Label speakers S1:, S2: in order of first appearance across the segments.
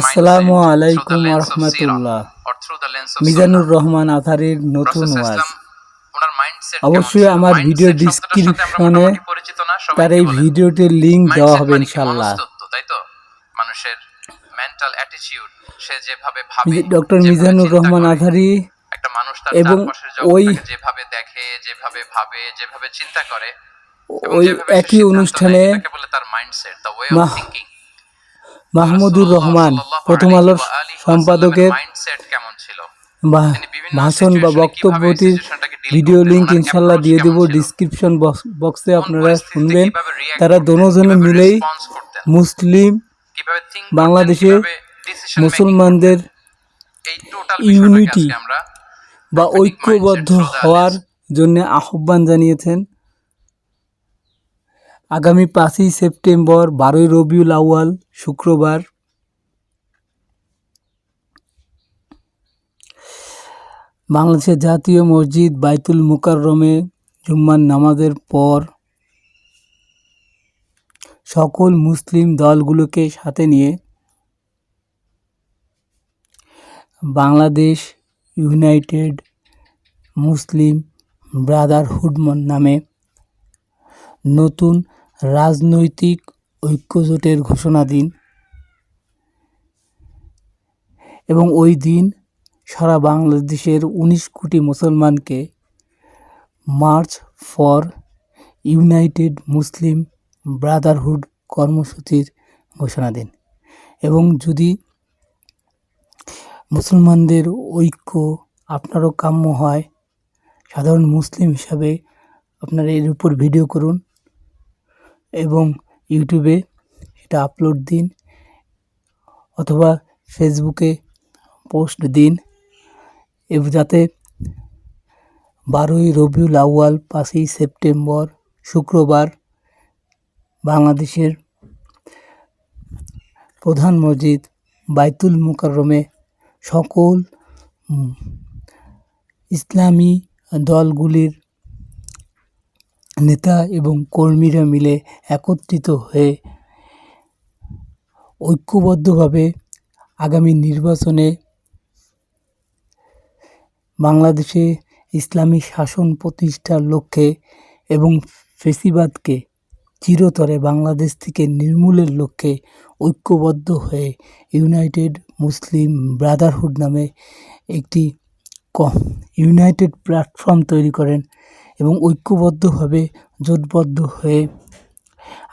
S1: আসসালামু আলাইকুম রহমতুল্লাহ মিজানুর রহমান আথারির নতুন ওয়াজ অবশ্যই আমার ভিডিও ডিসক্রিপশনে তার এই ভিডিওটির লিংক দেওয়া হবে মানে ইনশাআল্লাহ মানুষের মেন্টাল অ্যাটিটিউড সে যেভাবে ভাবে ডক্টর মিজানুর রহমান আথারি একটা মানুষ এবং ওই যেভাবে দেখে যেভাবে ভাবে যেভাবে চিন্তা করে ওই একই অনুষ্ঠানে তার mindset the way of thinking Mahmudur Rahman প্রথম আলোর সম্পাদকের ভাষণ বা বক্তব্যটির ভিডিও লিঙ্ক ইনশাল্লাহ দিয়ে দেব ডিসক্রিপশন বক্সে আপনারা শুনবেন তারা দনোজনে মিলেই মুসলিম বাংলাদেশের মুসলমানদের ইউনিটি বা ঐক্যবদ্ধ হওয়ার জন্য আহ্বান জানিয়েছেন আগামী পাঁচই সেপ্টেম্বর বারোই রবিউল আউয়াল শুক্রবার বাংলাদেশের জাতীয় মসজিদ বাইতুল মুকাররমে জুম্মান নামাজের পর সকল মুসলিম দলগুলোকে সাথে নিয়ে বাংলাদেশ ইউনাইটেড মুসলিম ব্রাদারহুড নামে নতুন রাজনৈতিক ঐক্যজোটের ঘোষণা দিন এবং ওই দিন সারা বাংলাদেশের উনিশ কোটি মুসলমানকে march for united Muslim brotherhood কর্মসূচির ঘোষণা দিন এবং যদি মুসলমানদের ঐক্য আপনারও কাম্য হয় সাধারণ মুসলিম হিসাবে আপনারা এর উপর ভিডিও করুন এবং ইউটিউবে এটা আপলোড দিন অথবা ফেসবুকে পোস্ট দিন যাতে বারোই রবিউল আউয়াল পাঁচই সেপ্টেম্বর শুক্রবার বাংলাদেশের প্রধান মসজিদ বাইতুল মুকাররমে সকল ইসলামী দলগুলির নেতা এবং কর্মীরা মিলে একত্রিত হয়ে ঐক্যবদ্ধভাবে আগামী নির্বাচনে বাংলাদেশে ইসলামী শাসন প্রতিষ্ঠার লক্ষ্যে এবং ফেসিবাদকে চিরতরে বাংলাদেশ থেকে নির্মূলের লক্ষ্যে ঐক্যবদ্ধ হয়ে ইউনাইটেড মুসলিম ব্রাদারহুড নামে একটি ইউনাইটেড প্ল্যাটফর্ম তৈরি করেন এবং ঐক্যবদ্ধভাবে জোটবদ্ধ হয়ে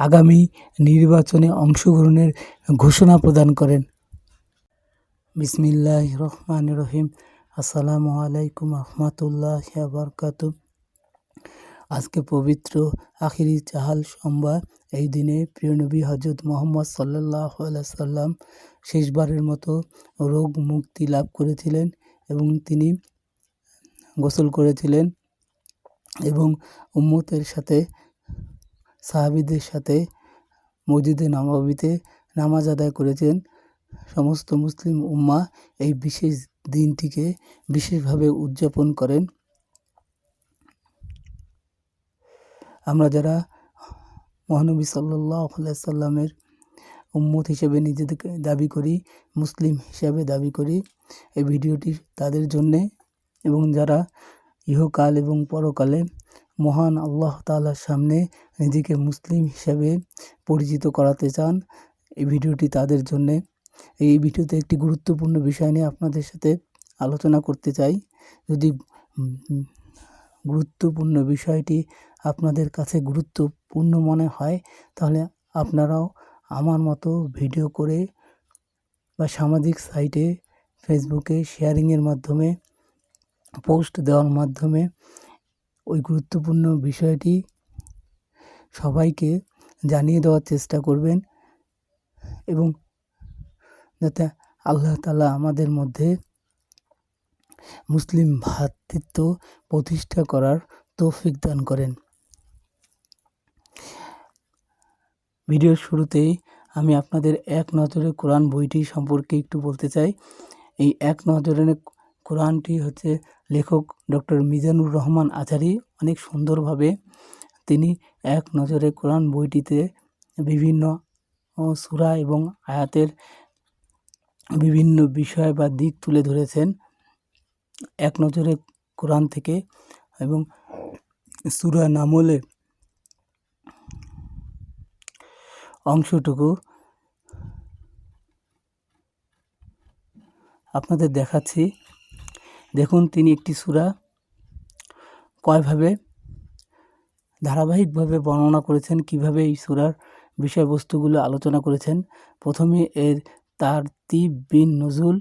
S1: আগামী নির্বাচনে অংশগ্রহণের ঘোষণা প্রদান করেন বিসমিল্লাহ রহমান রহিম আসসালামু আলাইকুম আহমতুল্লাহ বরকাত আজকে পবিত্র আখিরি চাহাল সোমবার এই দিনে প্রিয়নবী হজরত মোহাম্মদ সাল্লাহ সাল্লাম শেষবারের মতো রোগ মুক্তি লাভ করেছিলেন এবং তিনি গোসল করেছিলেন এবং উম্মতের সাথে সাহাবিদের সাথে মসজিদে নবাবিতে নামাজ আদায় করেছেন সমস্ত মুসলিম উম্মা এই বিশেষ দিনটিকে বিশেষভাবে উদযাপন করেন আমরা যারা মহানবী সাল্লাসাল্লামের উম্মত হিসেবে নিজেদেরকে দাবি করি মুসলিম হিসাবে দাবি করি এই ভিডিওটি তাদের জন্যে এবং যারা ইহকাল এবং পরকালে মহান আল্লাহ তালার সামনে নিজেকে মুসলিম হিসেবে পরিচিত করাতে চান এই ভিডিওটি তাদের জন্যে এই ভিডিওতে একটি গুরুত্বপূর্ণ বিষয় নিয়ে আপনাদের সাথে আলোচনা করতে চাই যদি গুরুত্বপূর্ণ বিষয়টি আপনাদের কাছে গুরুত্বপূর্ণ মনে হয় তাহলে আপনারাও আমার মতো ভিডিও করে বা সামাজিক সাইটে ফেসবুকে শেয়ারিংয়ের মাধ্যমে পোস্ট দেওয়ার মাধ্যমে ওই গুরুত্বপূর্ণ বিষয়টি সবাইকে জানিয়ে দেওয়ার চেষ্টা করবেন এবং যাতে আল্লাহ তালা আমাদের মধ্যে মুসলিম ভ্রাতৃত্ব প্রতিষ্ঠা করার তৌফিক দান করেন ভিডিওর শুরুতেই আমি আপনাদের এক নজরে কোরআন বইটি সম্পর্কে একটু বলতে চাই এই এক নজরে কোরআনটি হচ্ছে লেখক ডক্টর মিজানুর রহমান আচারি অনেক সুন্দরভাবে তিনি এক নজরে কোরআন বইটিতে বিভিন্ন সুরা এবং আয়াতের বিভিন্ন বিষয় বা দিক তুলে ধরেছেন এক নজরে কোরআন থেকে এবং সুরা নামলে অংশটুকু আপনাদের দেখাচ্ছি দেখুন তিনি একটি সুরা কয়ভাবে ধারাবাহিকভাবে বর্ণনা করেছেন কিভাবে এই সুরার বিষয়বস্তুগুলো আলোচনা করেছেন প্রথমে এর তার তিব বিন নজুল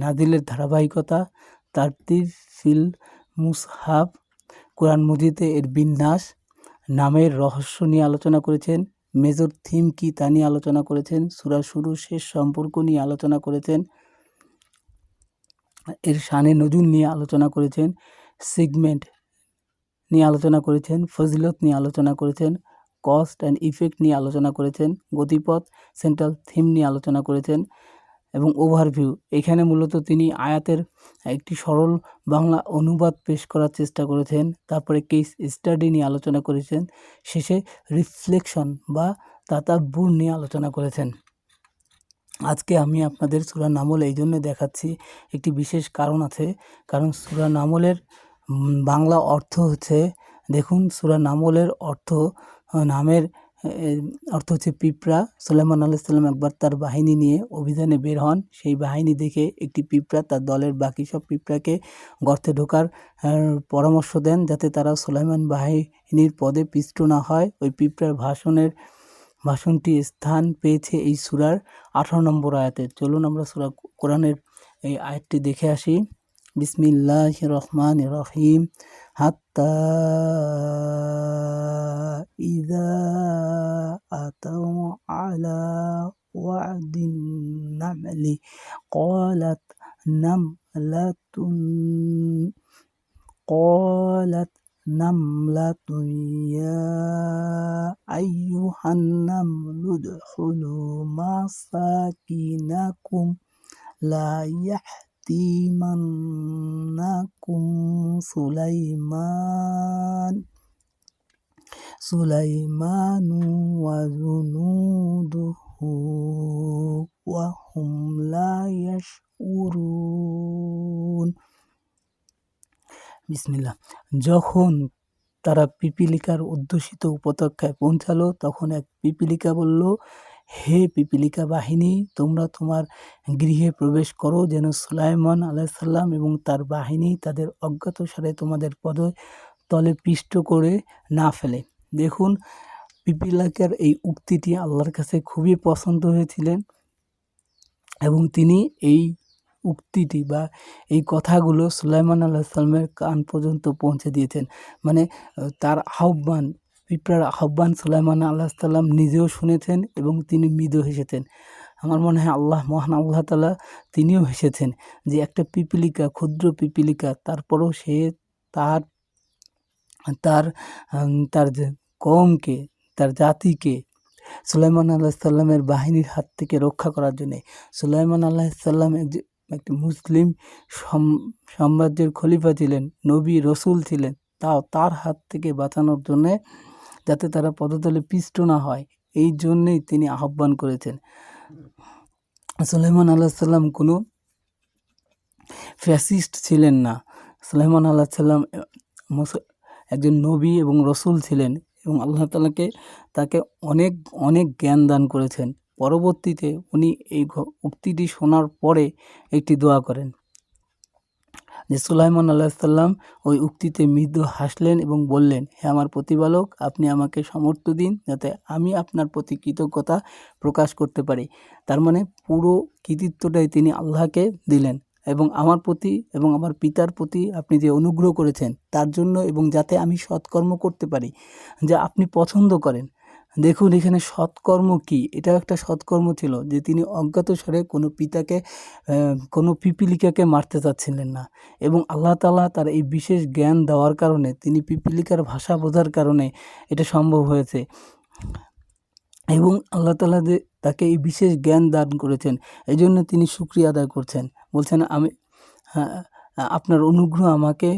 S1: নাদিলের ধারাবাহিকতা তার তির ফিল মুসহাব কোরআন মজিদে এর বিন্যাস নামের রহস্য নিয়ে আলোচনা করেছেন মেজর থিম কি তা নিয়ে আলোচনা করেছেন সুরা শুরু শেষ সম্পর্ক নিয়ে আলোচনা করেছেন এর শানে নজুল নিয়ে আলোচনা করেছেন সিগমেন্ট নিয়ে আলোচনা করেছেন ফজিলত নিয়ে আলোচনা করেছেন কস্ট অ্যান্ড ইফেক্ট নিয়ে আলোচনা করেছেন গতিপথ সেন্ট্রাল থিম নিয়ে আলোচনা করেছেন এবং ওভারভিউ এখানে মূলত তিনি আয়াতের একটি সরল বাংলা অনুবাদ পেশ করার চেষ্টা করেছেন তারপরে কেস স্টাডি নিয়ে আলোচনা করেছেন শেষে রিফ্লেকশন বা তাতাব্বুর নিয়ে আলোচনা করেছেন আজকে আমি আপনাদের সুরা নামল এই জন্য দেখাচ্ছি একটি বিশেষ কারণ আছে কারণ সুরা নামলের বাংলা অর্থ হচ্ছে দেখুন সুরা নামলের অর্থ নামের অর্থ হচ্ছে পিঁপড়া সুলাইমান সাল্লাম একবার তার বাহিনী নিয়ে অভিযানে বের হন সেই বাহিনী দেখে একটি পিঁপড়া তার দলের বাকি সব পিঁপড়াকে গর্তে ঢোকার পরামর্শ দেন যাতে তারা সুলাইমান বাহিনীর পদে পিষ্ট না হয় ওই পিঁপড়ার ভাষণের ভাষণটি স্থান পেয়েছে এই সুরার আঠারো নম্বর আয়াতে চলুন আমরা সুরা কোরআনের এই আয়াতটি দেখে আসি বিসমিল্লাহ রহমান রহিম হাত্তা ইদা আতাও আলা قالت نملة يا أيها النمل ادخلوا مساكنكم لا يحتمنكم سليمان سليمان وجنوده وهم لا يشعرون বিসমিল্লা যখন তারা পিপিলিকার অধ্যুষিত উপত্যকায় পৌঁছালো তখন এক পিপিলিকা বলল হে পিপিলিকা বাহিনী তোমরা তোমার গৃহে প্রবেশ করো যেন সুলাইমান আলাইসাল্লাম এবং তার বাহিনী তাদের অজ্ঞাতসারে তোমাদের পদ তলে পিষ্ট করে না ফেলে দেখুন পিপিলাকার এই উক্তিটি আল্লাহর কাছে খুবই পছন্দ হয়েছিলেন এবং তিনি এই উক্তিটি বা এই কথাগুলো সুলাইমান আল্লাহ সালামের কান পর্যন্ত পৌঁছে দিয়েছেন মানে তার আহ্বান পিঁপড়ার আহ্বান সুলাইমান আল্লাহ সাল্লাম নিজেও শুনেছেন এবং তিনি মৃদু হেসেছেন আমার মনে হয় আল্লাহ মহান আল্লাহ তালা তিনিও হেসেছেন যে একটা পিপিলিকা ক্ষুদ্র পিপিলিকা তারপরও সে তার তার তার কমকে তার জাতিকে সুলাইমান আল্লাহ সাল্লামের বাহিনীর হাত থেকে রক্ষা করার জন্যে সুলাইমান আল্লাহ সাল্লাম একটি মুসলিম সাম্রাজ্যের খলিফা ছিলেন নবী রসুল ছিলেন তাও তার হাত থেকে বাঁচানোর জন্যে যাতে তারা পদতলে পিষ্ট না হয় এই জন্যেই তিনি আহ্বান করেছেন সুলেমান আল্লাহ সাল্লাম কোনো ফ্যাসিস্ট ছিলেন না সুলেমান আল্লাহ সাল্লাম একজন নবী এবং রসুল ছিলেন এবং আল্লাহ তালাকে তাকে অনেক অনেক জ্ঞান দান করেছেন পরবর্তীতে উনি এই উক্তিটি শোনার পরে একটি দোয়া করেন যে সুলাইমান আল্লাহসাল্লাম ওই উক্তিতে মৃদু হাসলেন এবং বললেন হে আমার প্রতিপালক আপনি আমাকে সমর্থ দিন যাতে আমি আপনার প্রতি কৃতজ্ঞতা প্রকাশ করতে পারি তার মানে পুরো কৃতিত্বটাই তিনি আল্লাহকে দিলেন এবং আমার প্রতি এবং আমার পিতার প্রতি আপনি যে অনুগ্রহ করেছেন তার জন্য এবং যাতে আমি সৎকর্ম করতে পারি যা আপনি পছন্দ করেন দেখুন এখানে সৎকর্ম কি এটা একটা সৎকর্ম ছিল যে তিনি অজ্ঞাতস্বরে কোনো পিতাকে কোনো পিপিলিকাকে মারতে চাচ্ছিলেন না এবং আল্লাহ তালা তার এই বিশেষ জ্ঞান দেওয়ার কারণে তিনি পিপিলিকার ভাষা বোঝার কারণে এটা সম্ভব হয়েছে এবং আল্লাহ তালা যে তাকে এই বিশেষ জ্ঞান দান করেছেন এই জন্য তিনি সুক্রিয়া আদায় করছেন বলছেন আমি হ্যাঁ আপনার অনুগ্রহ আমাকে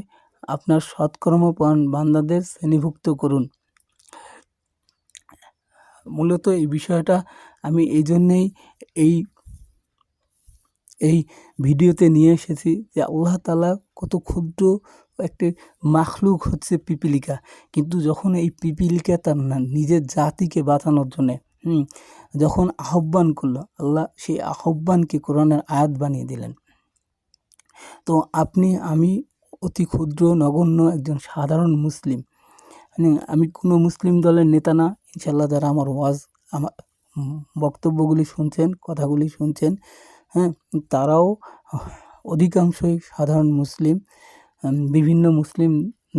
S1: আপনার সৎকর্মপণ বান্দাদের শ্রেণীভুক্ত করুন মূলত এই বিষয়টা আমি এই জন্যেই এই এই ভিডিওতে নিয়ে এসেছি যে আল্লাহ তালা কত ক্ষুদ্র একটি মাখলুক হচ্ছে পিপিলিকা কিন্তু যখন এই পিপিলিকা তার নিজের জাতিকে বাঁচানোর জন্যে হুম যখন আহ্বান করলো আল্লাহ সেই আহ্বানকে কোরআনের আয়াত বানিয়ে দিলেন তো আপনি আমি অতি ক্ষুদ্র নগণ্য একজন সাধারণ মুসলিম মানে আমি কোনো মুসলিম দলের নেতা না ইনশাল্লাহ যারা আমার ওয়াজ আমার বক্তব্যগুলি শুনছেন কথাগুলি শুনছেন হ্যাঁ তারাও অধিকাংশই সাধারণ মুসলিম বিভিন্ন মুসলিম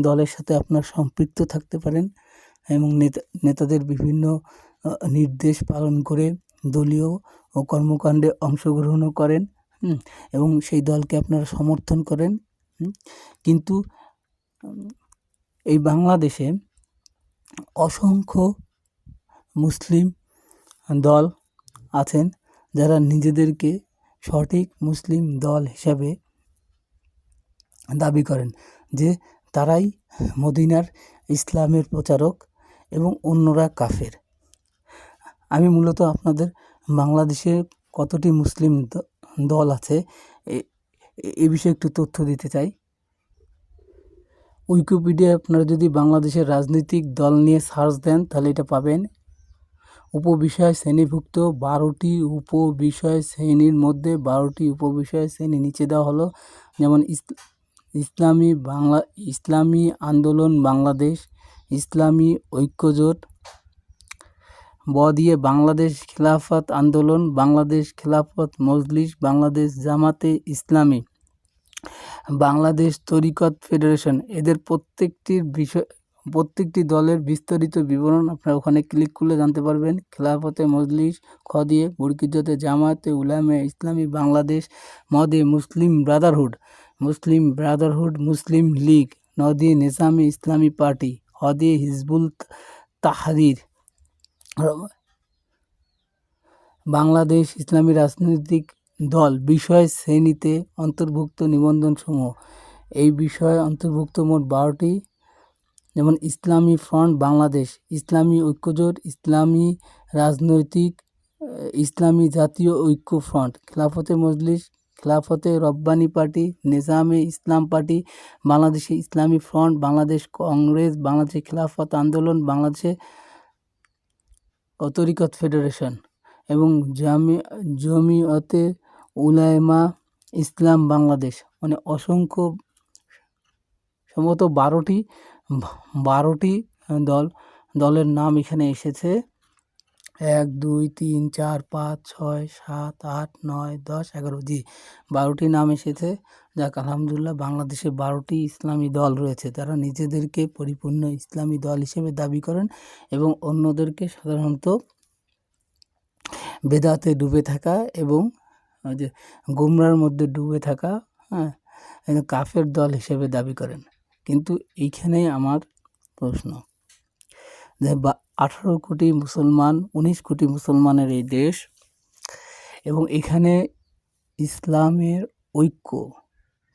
S1: দলের সাথে আপনার সম্পৃক্ত থাকতে পারেন এবং নেতা নেতাদের বিভিন্ন নির্দেশ পালন করে দলীয় ও কর্মকাণ্ডে অংশগ্রহণও করেন এবং সেই দলকে আপনারা সমর্থন করেন কিন্তু এই বাংলাদেশে অসংখ্য মুসলিম দল আছেন যারা নিজেদেরকে সঠিক মুসলিম দল হিসাবে দাবি করেন যে তারাই মদিনার ইসলামের প্রচারক এবং অন্যরা কাফের আমি মূলত আপনাদের বাংলাদেশে কতটি মুসলিম দল আছে এ বিষয়ে একটু তথ্য দিতে চাই উইকিপিডিয়ায় আপনারা যদি বাংলাদেশের রাজনৈতিক দল নিয়ে সার্চ দেন তাহলে এটা পাবেন উপবিষয় শ্রেণীভুক্ত বারোটি উপবিষয় শ্রেণীর মধ্যে বারোটি উপবিষয় শ্রেণী নিচে দেওয়া হলো যেমন ইসলামী বাংলা ইসলামী আন্দোলন বাংলাদেশ ইসলামী ঐক্যজোট ব দিয়ে বাংলাদেশ খেলাফত আন্দোলন বাংলাদেশ খেলাফত মজলিস বাংলাদেশ জামাতে ইসলামী বাংলাদেশ তরিকত ফেডারেশন এদের প্রত্যেকটির বিষয় প্রত্যেকটি দলের বিস্তারিত বিবরণ আপনারা ওখানে ক্লিক করলে জানতে পারবেন খেলাফতে মজলিস খদিয়ে বরকিজতে জামাতে উলামে ইসলামী বাংলাদেশ মদে Muslim brotherhood Muslim brotherhood Muslim league নদী নিজামী ইসলামী পার্টি হদে হিজবুল তাহাদির বাংলাদেশ ইসলামী রাজনৈতিক দল বিষয় শ্রেণীতে অন্তর্ভুক্ত নিবন্ধনসমূহ এই বিষয়ে অন্তর্ভুক্ত মোট বারোটি যেমন ইসলামী ফ্রন্ট বাংলাদেশ ইসলামী ঐক্যজোট ইসলামী রাজনৈতিক ইসলামী জাতীয় ঐক্য ফ্রন্ট খিলাফতে মজলিস খিলাফতে রব্বানি পার্টি নিজামে ইসলাম পার্টি বাংলাদেশে ইসলামী ফ্রন্ট বাংলাদেশ কংগ্রেস বাংলাদেশে খিলাফত আন্দোলন বাংলাদেশে অতরিকত ফেডারেশন এবং জামি জমিয়তে উলায়মা ইসলাম বাংলাদেশ মানে অসংখ্য সম্ভবত বারোটি বারোটি দল দলের নাম এখানে এসেছে এক দুই তিন চার পাঁচ ছয় সাত আট নয় দশ এগারো জি বারোটি নাম এসেছে যাক আলহামদুলিল্লাহ বাংলাদেশে বারোটি ইসলামী দল রয়েছে তারা নিজেদেরকে পরিপূর্ণ ইসলামী দল হিসেবে দাবি করেন এবং অন্যদেরকে সাধারণত বেদাতে ডুবে থাকা এবং ওই যে গুমরার মধ্যে ডুবে থাকা হ্যাঁ কাফের দল হিসেবে দাবি করেন কিন্তু এইখানেই আমার প্রশ্ন যে বা আঠারো কোটি মুসলমান উনিশ কোটি মুসলমানের এই দেশ এবং এখানে ইসলামের ঐক্য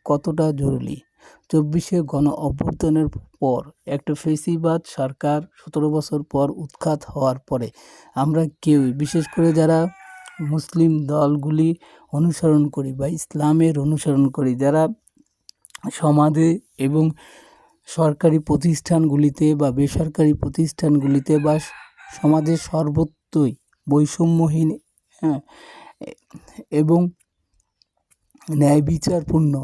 S1: কতটা জরুরি চব্বিশে গণ অভ্যর্থনের পর একটা ফেসিবাদ সরকার সতেরো বছর পর উৎখাত হওয়ার পরে আমরা কেউই বিশেষ করে যারা মুসলিম দলগুলি অনুসরণ করি বা ইসলামের অনুসরণ করি যারা সমাজে এবং সরকারি প্রতিষ্ঠানগুলিতে বা বেসরকারি প্রতিষ্ঠানগুলিতে বা সমাজের সর্বত্রই বৈষম্যহীন হ্যাঁ, এবং ন্যায় বিচারপূর্ণ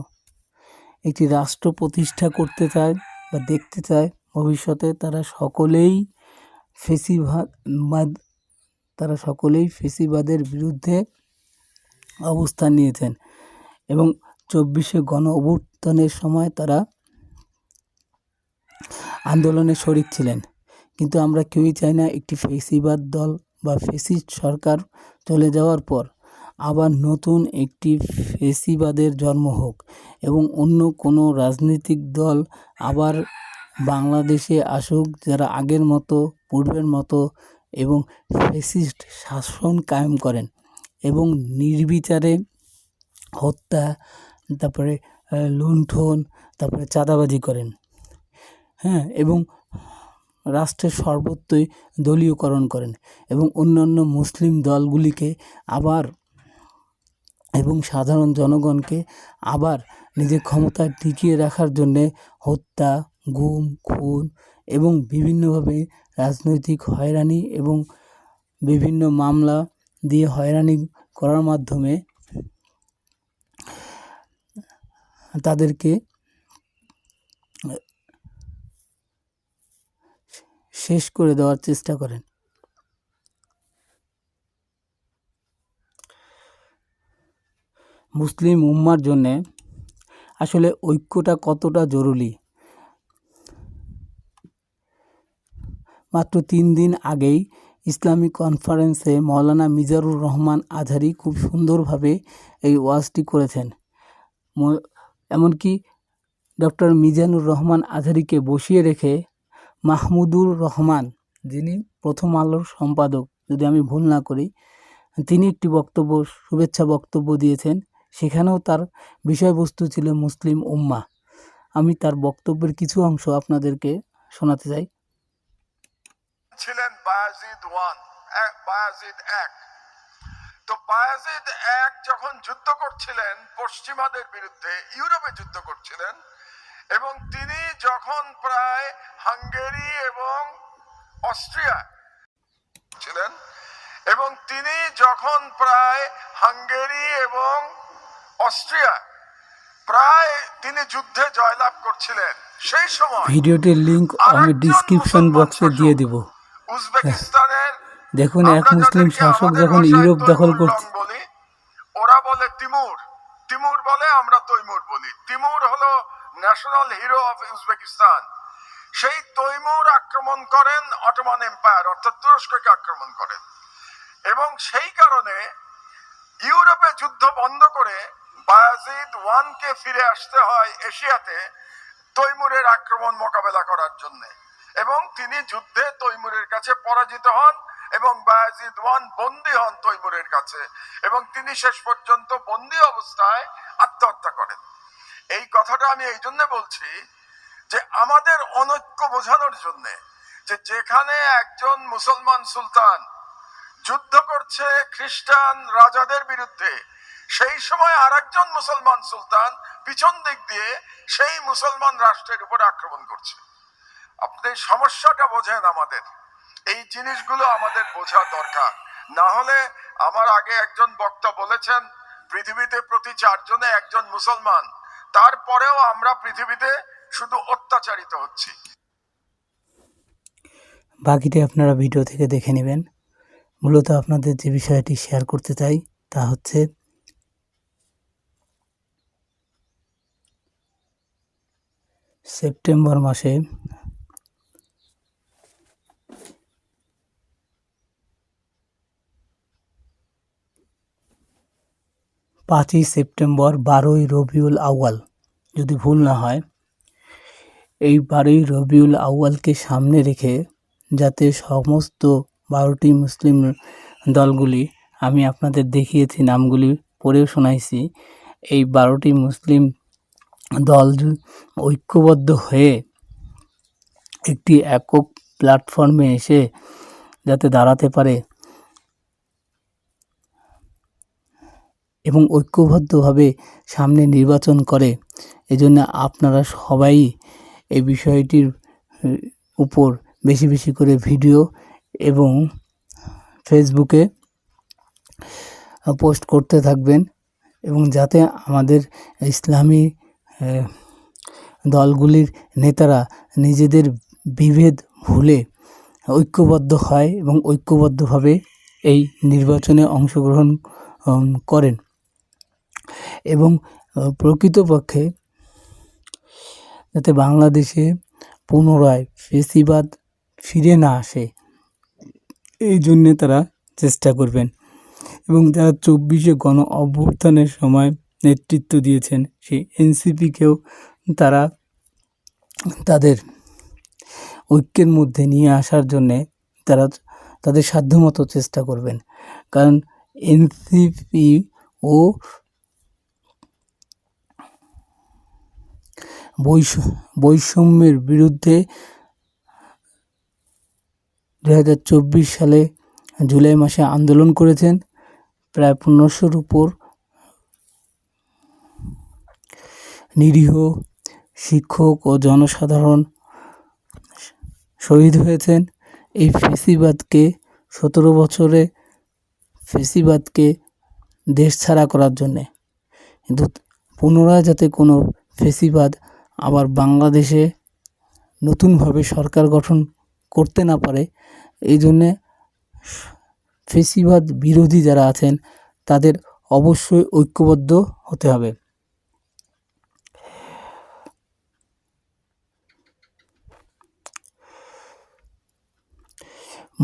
S1: একটি রাষ্ট্র প্রতিষ্ঠা করতে চায় বা দেখতে চায় ভবিষ্যতে তারা সকলেই ফেসিভাদ তারা সকলেই ফেসিবাদের বিরুদ্ধে অবস্থান নিয়েছেন এবং চব্বিশে গণ অভ্যুত্থানের সময় তারা আন্দোলনে শরিক ছিলেন কিন্তু আমরা কেউই চাই না একটি ফেসিবাদ দল বা ফেসি সরকার চলে যাওয়ার পর আবার নতুন একটি ফেসিবাদের জন্ম হোক এবং অন্য কোনো রাজনৈতিক দল আবার বাংলাদেশে আসুক যারা আগের মতো পূর্বের মতো এবং ফ্যাসিস্ট শাসন কায়েম করেন এবং নির্বিচারে হত্যা তারপরে লুণ্ঠন তারপরে চাঁদাবাজি করেন হ্যাঁ এবং রাষ্ট্রের সর্বত্রই দলীয়করণ করেন এবং অন্যান্য মুসলিম দলগুলিকে আবার এবং সাধারণ জনগণকে আবার নিজের ক্ষমতা টিকিয়ে রাখার জন্যে হত্যা গুম খুন এবং বিভিন্নভাবে রাজনৈতিক হয়রানি এবং বিভিন্ন মামলা দিয়ে হয়রানি করার মাধ্যমে তাদেরকে শেষ করে দেওয়ার চেষ্টা করেন মুসলিম উম্মার জন্যে আসলে ঐক্যটা কতটা জরুরি মাত্র তিন দিন আগেই ইসলামিক কনফারেন্সে মৌলানা মিজারুর রহমান আজহারি খুব সুন্দরভাবে এই ওয়াজটি করেছেন এমনকি ডক্টর মিজানুর রহমান আজহারিকে বসিয়ে রেখে মাহমুদুর রহমান যিনি প্রথম আলোর সম্পাদক যদি আমি ভুল না করি তিনি একটি বক্তব্য শুভেচ্ছা বক্তব্য দিয়েছেন সেখানেও তার বিষয়বস্তু ছিল মুসলিম উম্মা আমি তার বক্তব্যের কিছু অংশ আপনাদেরকে শোনাতে চাই
S2: ছিলেন বায়াজিদ ওয়ান বায়াজিদ এক তো বায়াজিদ এক যখন যুদ্ধ করছিলেন পশ্চিমাদের বিরুদ্ধে ইউরোপে যুদ্ধ করছিলেন এবং তিনি যখন প্রায় হাঙ্গেরি এবং অস্ট্রিয়া ছিলেন এবং তিনি যখন প্রায় হাঙ্গেরি এবং অস্ট্রিয়া প্রায় তিনি যুদ্ধে জয়লাভ করছিলেন সেই সময়
S1: ভিডিওটির লিংক আমি ডিসক্রিপশন বক্সে দিয়ে দিব দেখুন এক মুসলিম শাসক যখন ইউরোপ দখল করছে
S2: ওরা বলে তিমুর তিমুর বলে আমরা তৈমুর বলি তিমুর হলো ন্যাশনাল হিরো অফ উজবেকিস্তান সেই তৈমুর আক্রমণ করেন অটোমান এম্পায়ার অর্থাৎ তুরস্ককে আক্রমণ করেন এবং সেই কারণে ইউরোপে যুদ্ধ বন্ধ করে বায়াজিদ ওয়ানকে ফিরে আসতে হয় এশিয়াতে তৈমুরের আক্রমণ মোকাবেলা করার জন্যে এবং তিনি যুদ্ধে তৈমুরের কাছে পরাজিত হন এবং বায়াজিদ ওয়ান বন্দি হন তৈমুরের কাছে এবং তিনি শেষ পর্যন্ত বন্দি অবস্থায় আত্মহত্যা করেন এই কথাটা আমি এই জন্য বলছি যে আমাদের অনৈক্য বোঝানোর জন্য যে যেখানে একজন মুসলমান সুলতান যুদ্ধ করছে খ্রিস্টান রাজাদের বিরুদ্ধে সেই সময় আর মুসলমান সুলতান পিছন দিক দিয়ে সেই মুসলমান রাষ্ট্রের উপর আক্রমণ করছে আপনি সমস্যাটা বোঝেন আমাদের এই জিনিসগুলো আমাদের বোঝা দরকার না হলে আমার আগে একজন বক্তা বলেছেন পৃথিবীতে প্রতি চারজনে একজন মুসলমান তারপরেও আমরা পৃথিবীতে শুধু অত্যাচারিত হচ্ছি
S1: বাকিটা আপনারা ভিডিও থেকে দেখে নেবেন মূলত আপনাদের যে বিষয়টি শেয়ার করতে চাই তা হচ্ছে সেপ্টেম্বর মাসে পাঁচই সেপ্টেম্বর বারোই রবিউল আউয়াল যদি ভুল না হয় এই বারোই রবিউল আউয়ালকে সামনে রেখে যাতে সমস্ত বারোটি মুসলিম দলগুলি আমি আপনাদের দেখিয়েছি নামগুলি পড়েও শোনাইছি এই বারোটি মুসলিম দল ঐক্যবদ্ধ হয়ে একটি একক প্ল্যাটফর্মে এসে যাতে দাঁড়াতে পারে এবং ঐক্যবদ্ধভাবে সামনে নির্বাচন করে এজন্য আপনারা সবাই এই বিষয়টির উপর বেশি বেশি করে ভিডিও এবং ফেসবুকে পোস্ট করতে থাকবেন এবং যাতে আমাদের ইসলামী দলগুলির নেতারা নিজেদের বিভেদ ভুলে ঐক্যবদ্ধ হয় এবং ঐক্যবদ্ধভাবে এই নির্বাচনে অংশগ্রহণ করেন এবং প্রকৃতপক্ষে যাতে বাংলাদেশে পুনরায় ফেসিবাদ ফিরে না আসে এই জন্যে তারা চেষ্টা করবেন এবং যারা চব্বিশে গণ অভ্যুত্থানের সময় নেতৃত্ব দিয়েছেন সেই এনসিপিকেও তারা তাদের ঐক্যের মধ্যে নিয়ে আসার জন্যে তারা তাদের সাধ্যমতো চেষ্টা করবেন কারণ এনসিপি ও বৈষ বৈষম্যের বিরুদ্ধে দু সালে জুলাই মাসে আন্দোলন করেছেন প্রায় পনেরোশোর উপর নিরীহ শিক্ষক ও জনসাধারণ শহীদ হয়েছেন এই ফেসিবাদকে সতেরো বছরে ফেসিবাদকে দেশ ছাড়া করার জন্যে কিন্তু পুনরায় যাতে কোনো ফেসিবাদ আবার বাংলাদেশে নতুনভাবে সরকার গঠন করতে না পারে এই জন্যে ফেসিবাদ বিরোধী যারা আছেন তাদের অবশ্যই ঐক্যবদ্ধ হতে হবে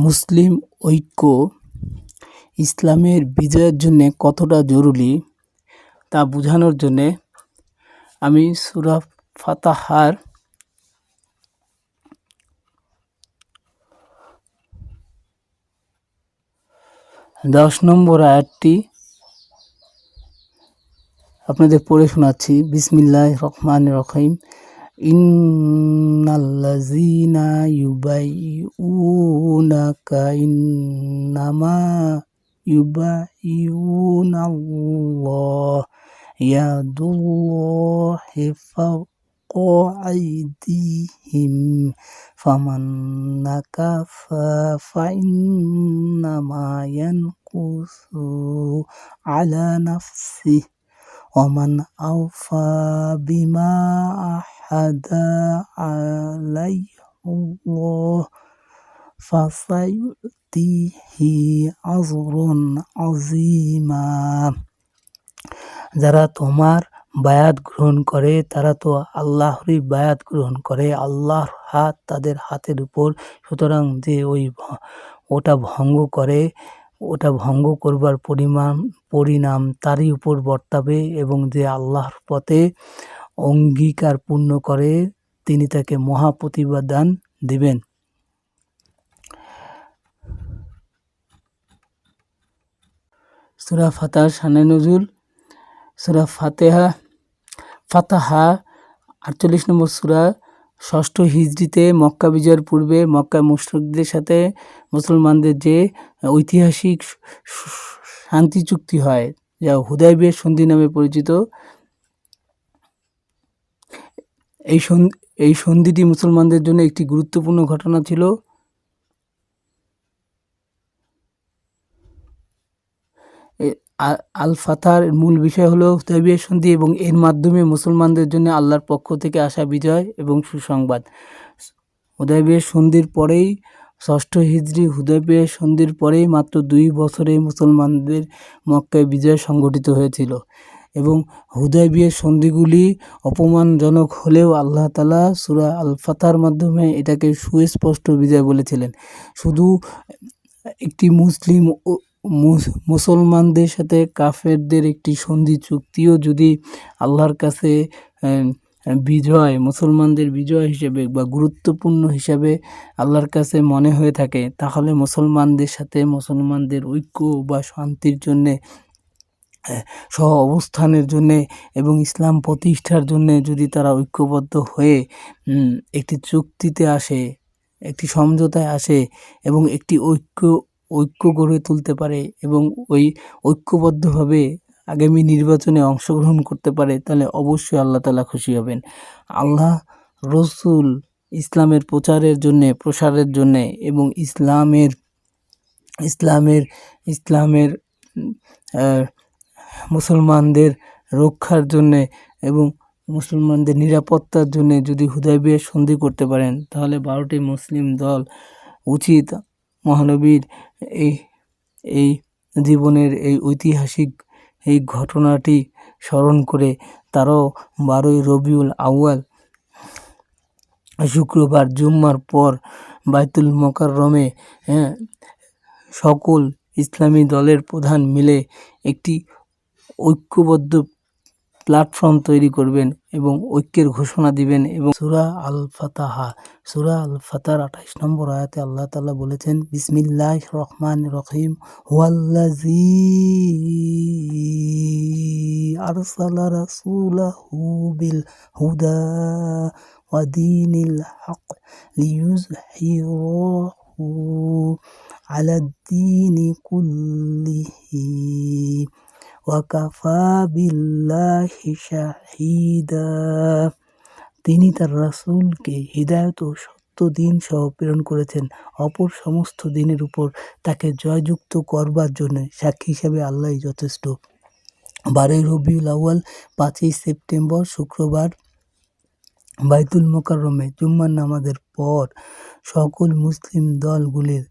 S1: মুসলিম ঐক্য ইসলামের বিজয়ের জন্যে কতটা জরুরি তা বোঝানোর জন্যে আমি সুরাফ ফাতাহার দশ নম্বর আয়াতটি আপনাদের পড়ে শোনাচ্ছি বিসমিল্লাহ রহমান রহিম ইন্নাল্লাযীনা ইউবাইউনাকা ইন্নামা ইউবাইউনাল্লাহ ইয়াদুল্লাহি হেফা أيديهم فمن نكف فإنما ينكث على نفسه ومن أوفى بما أحد عليه الله فسيؤتيه أجرا عظيما যারা عمر বায়াত গ্রহণ করে তারা তো আল্লাহরই বায়াত গ্রহণ করে আল্লাহর হাত তাদের হাতের উপর সুতরাং যে ওই ওটা ভঙ্গ করে ওটা ভঙ্গ করবার পরিমাণ পরিণাম তারই উপর বর্তাবে এবং যে আল্লাহর পথে অঙ্গীকার পূর্ণ করে তিনি তাকে মহাপ্রতিবাদান দিবেন সুরা সানে নজুল সুরা ফাতেহা ফাতাহা আটচল্লিশ নম্বর সুরা ষষ্ঠ হিজড়িতে মক্কা বিজয়ের পূর্বে মক্কা মুশরিকদের সাথে মুসলমানদের যে ঐতিহাসিক শান্তি চুক্তি হয় যা হুদাইবের সন্ধি নামে পরিচিত এই সন্ধি এই সন্ধিটি মুসলমানদের জন্য একটি গুরুত্বপূর্ণ ঘটনা ছিল আল ফাতার মূল বিষয় হলো হুদাইবিয়া সন্ধি এবং এর মাধ্যমে মুসলমানদের জন্য আল্লাহর পক্ষ থেকে আসা বিজয় এবং সুসংবাদ হুদাইবিয়া সন্ধির পরেই ষষ্ঠ হিজড়ি হুদাইবিয়া সন্ধির পরেই মাত্র দুই বছরে মুসলমানদের মক্কায় বিজয় সংগঠিত হয়েছিল এবং হুদাইবিয়া সন্ধিগুলি অপমানজনক হলেও আল্লাহ তালা সুরা আল ফাতার মাধ্যমে এটাকে সুস্পষ্ট বিজয় বলেছিলেন শুধু একটি মুসলিম মুসলমানদের সাথে কাফেরদের একটি সন্ধি চুক্তিও যদি আল্লাহর কাছে বিজয় মুসলমানদের বিজয় হিসেবে বা গুরুত্বপূর্ণ হিসাবে আল্লাহর কাছে মনে হয়ে থাকে তাহলে মুসলমানদের সাথে মুসলমানদের ঐক্য বা শান্তির জন্যে সহ অবস্থানের জন্যে এবং ইসলাম প্রতিষ্ঠার জন্যে যদি তারা ঐক্যবদ্ধ হয়ে একটি চুক্তিতে আসে একটি সমঝোতায় আসে এবং একটি ঐক্য ঐক্য গড়ে তুলতে পারে এবং ওই ঐক্যবদ্ধভাবে আগামী নির্বাচনে অংশগ্রহণ করতে পারে তাহলে অবশ্যই আল্লাহ তালা খুশি হবেন আল্লাহ রসুল ইসলামের প্রচারের জন্যে প্রসারের জন্যে এবং ইসলামের ইসলামের ইসলামের মুসলমানদের রক্ষার জন্যে এবং মুসলমানদের নিরাপত্তার জন্যে যদি হুদয় বিয়ে সন্ধি করতে পারেন তাহলে বারোটি মুসলিম দল উচিত মহানবীর এই এই জীবনের এই ঐতিহাসিক এই ঘটনাটি স্মরণ করে তারাও বারোই রবিউল আউয়াল শুক্রবার জুম্মার পর বাইতুল মকাররমে হ্যাঁ, সকল ইসলামী দলের প্রধান মিলে একটি ঐক্যবদ্ধ প্ল্যাটফর্ম তৈরি করবেন এবং ঐক্যের ঘোষণা দিবেন এবং সুরা আল ফাতাহা সুরা আল ফাতার আঠাইশ নম্বর আয়াতে আল্লাহ তালা বলেছেন বিসমিল্লাহ রহমান রহিম হুয়াল্লাজি আরসালা রাসুলাহু বিল হুদা ودين الحق ليظهره على الدين ওয়াকাফা বিল্লাহি শাহিদা তিনি তার রাসুলকে হৃদায়ত ও সত্য দিন সহ প্রেরণ করেছেন অপর সমস্ত দিনের উপর তাকে জয়যুক্ত করবার জন্য সাক্ষী হিসাবে আল্লাহ যথেষ্ট বারোই রবিউল আউয়াল পাঁচই সেপ্টেম্বর শুক্রবার বাইতুল মোকাররমে জুম্মান নামাজের পর সকল মুসলিম দলগুলির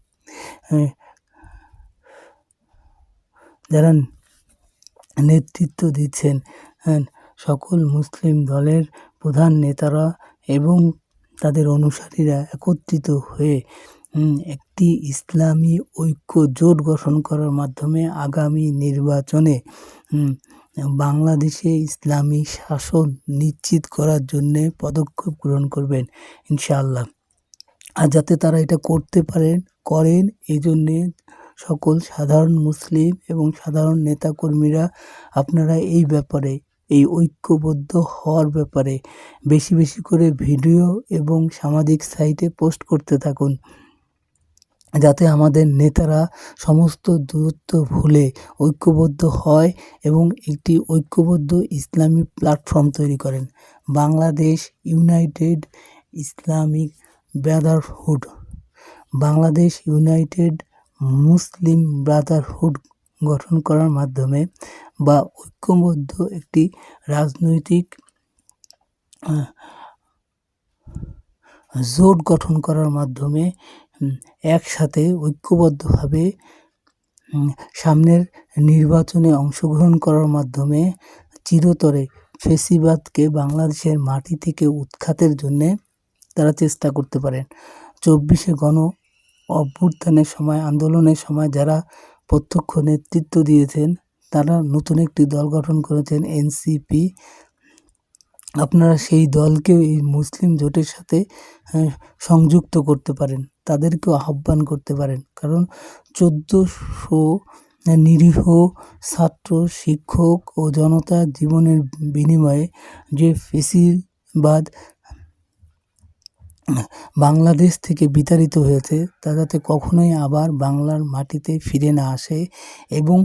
S1: জানান নেতৃত্ব দিচ্ছেন হ্যাঁ, সকল মুসলিম দলের প্রধান নেতারা এবং তাদের অনুসারীরা একত্রিত হয়ে একটি ইসলামী ঐক্য জোট গঠন করার মাধ্যমে আগামী নির্বাচনে বাংলাদেশে ইসলামী শাসন নিশ্চিত করার জন্যে পদক্ষেপ গ্রহণ করবেন ইনশাআল্লাহ আর যাতে তারা এটা করতে পারেন করেন এই জন্যে সকল সাধারণ মুসলিম এবং সাধারণ নেতাকর্মীরা আপনারা এই ব্যাপারে এই ঐক্যবদ্ধ হওয়ার ব্যাপারে বেশি বেশি করে ভিডিও এবং সামাজিক সাইটে পোস্ট করতে থাকুন যাতে আমাদের নেতারা সমস্ত দূরত্ব ভুলে ঐক্যবদ্ধ হয় এবং একটি ঐক্যবদ্ধ ইসলামী প্ল্যাটফর্ম তৈরি করেন Bangladesh united Islamic brotherhood Bangladesh united Muslim brotherhood গঠন করার মাধ্যমে বা ঐক্যবদ্ধ একটি রাজনৈতিক জোট গঠন করার মাধ্যমে একসাথে ঐক্যবদ্ধভাবে সামনের নির্বাচনে অংশগ্রহণ করার মাধ্যমে চিরতরে ফেসিবাদকে বাংলাদেশের মাটি থেকে উৎখাতের জন্যে তারা চেষ্টা করতে পারেন চব্বিশে গণ অভ্যুত্থানের সময় আন্দোলনের সময় যারা প্রত্যক্ষ নেতৃত্ব দিয়েছেন তারা নতুন একটি দল গঠন করেছেন এনসিপি আপনারা সেই দলকে এই মুসলিম জোটের সাথে সংযুক্ত করতে পারেন তাদেরকেও আহ্বান করতে পারেন কারণ চোদ্দোশো নিরীহ ছাত্র শিক্ষক ও জনতা জীবনের বিনিময়ে যে ফেসিবাদ বাংলাদেশ থেকে বিতাড়িত হয়েছে তা যাতে কখনোই আবার বাংলার মাটিতে ফিরে না আসে এবং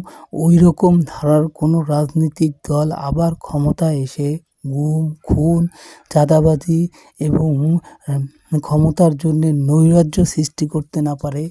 S1: ওই রকম ধারার কোনো রাজনৈতিক দল আবার ক্ষমতায় এসে গুম খুন চাঁদাবাজি এবং ক্ষমতার জন্যে নৈরাজ্য সৃষ্টি করতে না পারে